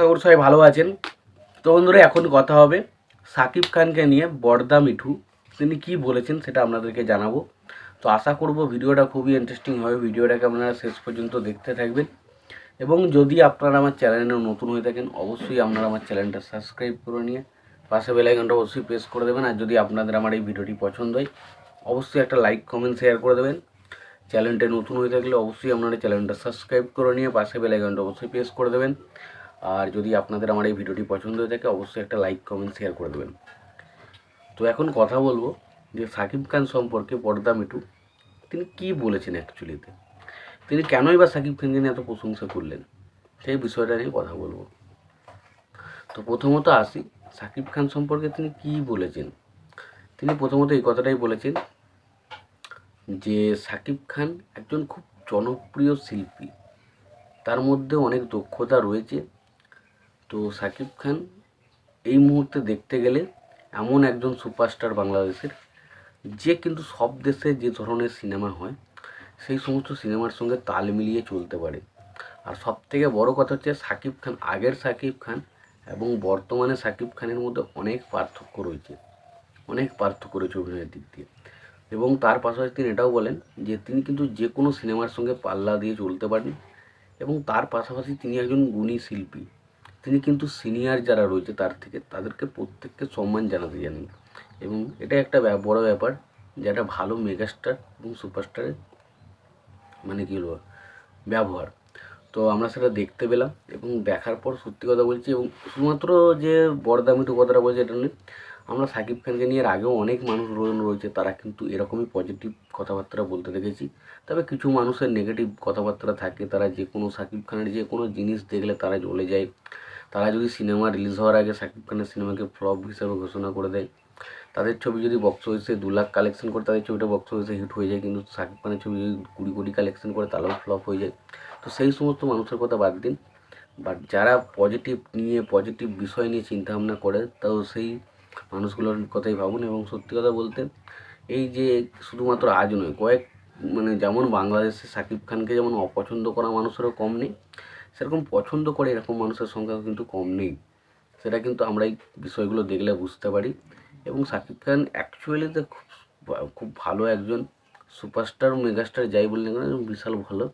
ঠাকুর সবাই ভালো আছেন। তো বন্ধুরা, এখন কথা হবে সাকিব খানকে নিয়ে বর্দা মিঠু। তিনি কি বলেছেন সেটা আপনাদেরকে জানাব। তো আশা করব ভিডিওটা খুবই ইন্টারেস্টিং হবে। ভিডিওটাকে আপনারা শেষ পর্যন্ত দেখতে থাকবেন। এবং যদি আপনারা আমার চ্যানেলে নতুন হয়ে থাকেন, অবশ্যই আপনারা আমার চ্যানেলটা সাবস্ক্রাইব করে নিয়ে পাশে বেলাইকনটা অবশ্যই প্রেস করে দেবেন। আর যদি আপনাদের আমার এই ভিডিওটি পছন্দ হয়, অবশ্যই একটা লাইক কমেন্ট শেয়ার করে দেবেন। চ্যানেলটা নতুন হয়ে থাকলে অবশ্যই আপনারা চ্যানেলটা সাবস্ক্রাইব করে নিয়ে পাশে বেলাইকনটা অবশ্যই প্রেস করে দেবেন। আর যদি আপনাদের আমার এই ভিডিওটি পছন্দ হয়ে থাকে, অবশ্যই একটা লাইক কমেন্ট শেয়ার করে দেবেন। তো এখন কথা বলব যে সাকিব খান সম্পর্কে পর্দা মিটু। তিনি কি বলেছেন অ্যাকচুয়ালিতে তিনি কেনই বা সাকিব খানকে নিয়ে এত প্রশংসা করলেন? সেই বিষয়টা নিয়ে কথা বলব। তো প্রথমত আসি, সাকিব খান সম্পর্কে তিনি কি বলেছেন? তিনি প্রথমত এই কথাটাই বলেছেন যে সাকিব খান একজন খুব জনপ্রিয় শিল্পী। তার মধ্যে অনেক দক্ষতা রয়েছে। তো সাকিব খান এই মুহূর্তে দেখতে গেলে এমন একজন সুপারস্টার বাংলাদেশের, যে কিন্তু সব দেশে যে ধরনের সিনেমা হয়, সেই সমস্ত সিনেমার সঙ্গে তাল মিলিয়ে চলতে পারে। আর সব থেকে বড় কথা হচ্ছে সাকিব খান, আগের সাকিব খান এবং বর্তমানে সাকিব খানের মধ্যে অনেক পার্থক্য রয়েছে, অনেক পার্থক্য রয়েছে অভিনয়ের দিক দিয়ে। এবং তার পাশাপাশি তিনি এটাও বলেন যে তিনি কিন্তু যে কোনো সিনেমার সঙ্গে পাল্লা দিয়ে চলতে পারেন এবং তার পাশাপাশি তিনি একজন গুণী শিল্পী। তিনি কিন্তু সিনিয়র যারা রয়েছে তার থেকে তাদেরকে প্রত্যেককে সম্মান জানাতে জানেন। এবং এটা একটা বড় ব্যাপার যেটা ভালো মেগাস্টার এবং সুপারস্টারের মানে কী বলব? ব্যবহার। তো আমরা সেটা দেখতে পেলাম এবং দেখার পর সত্যি কথা বলছি এবং শুধুমাত্র যে বড়দা মিঠু কথাটা বলছে এটা নয়, আমরা সাকিব খানকে নিয়ে আগেও অনেক মানুষ রয়েছে তারা কিন্তু এরকমই পজিটিভ কথাবার্তা বলতে দেখেছি। তবে কিছু মানুষের নেগেটিভ কথাবার্তা থাকে, তারা যে কোনো সাকিব খানের যে কোনো জিনিস দেখলে তারা জ্বলে যায়। তারা যদি সিনেমা রিলিজ হওয়ার আগে সাকিব খানের সিনেমাকে ফ্লপ হিসেবে ঘোষণা করে দেয়, তাদের ছবি যদি বক্স অফিসে দু লাখ কালেকশন করে, তাদের ছবিটা বক্স অফিসে হিট হয়ে যায়, কিন্তু সাকিব খানের ছবি যদি কুড়ি কোটি কালেকশন করে, তাহলেও ফ্লপ হয়ে যায়। তো সেই সমস্ত মানুষের কথা বাদ দিন। বাট যারা পজিটিভ নিয়ে পজিটিভ বিষয় নিয়ে চিন্তাভাবনা করে, তাও সেই মানুষগুলোর কথাই ভাবুন। এবং সত্যি কথা বলতে, এই যে শুধুমাত্র আজ নয়, কয়েক মানে যেমন বাংলাদেশে সাকিব খানকে যেমন অপছন্দ করা মানুষেরও কম নেই সেরকম পছন্দ করে এরকম মানুষের সংখ্যাও কিন্তু কম নেই। সেটা কিন্তু আমরা এই বিষয়গুলো দেখলে বুঝতে পারি। এবং সাকিব খান অ্যাকচুয়ালিতে খুব খুব ভালো একজন সুপারস্টার মেগাস্টার যাই বললে কেন বিশাল ভালো।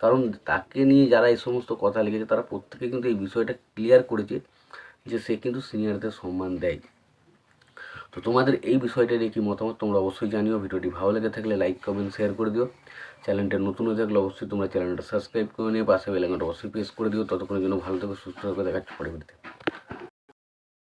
কারণ তাকে নিয়ে যারা এই সমস্ত কথা লিখেছে, তারা প্রত্যেকে কিন্তু এই বিষয়টা ক্লিয়ার করেছে যে সে কিন্তু সিনিয়রদের সম্মান দেয়। তো তোমাদের এই বিষয়টা নিয়ে কি মতামত তোমরা অবশ্যই জানিও। ভিডিওটি ভালো লেগে থাকলে লাইক কমেন্ট শেয়ার করে দিও। চ্যানেলটা নতুন হয়ে থাকলে অবশ্যই তোমরা চ্যানেলটা সাবস্ক্রাইব করে নিয়ে পাশে বেলাঙ্গাটা অবশ্যই প্রেস করে দিও। ততক্ষণের জন্য ভালো থেকে, সুস্থ থাকো। দেখাচ্ছি পরে ভিডিওতে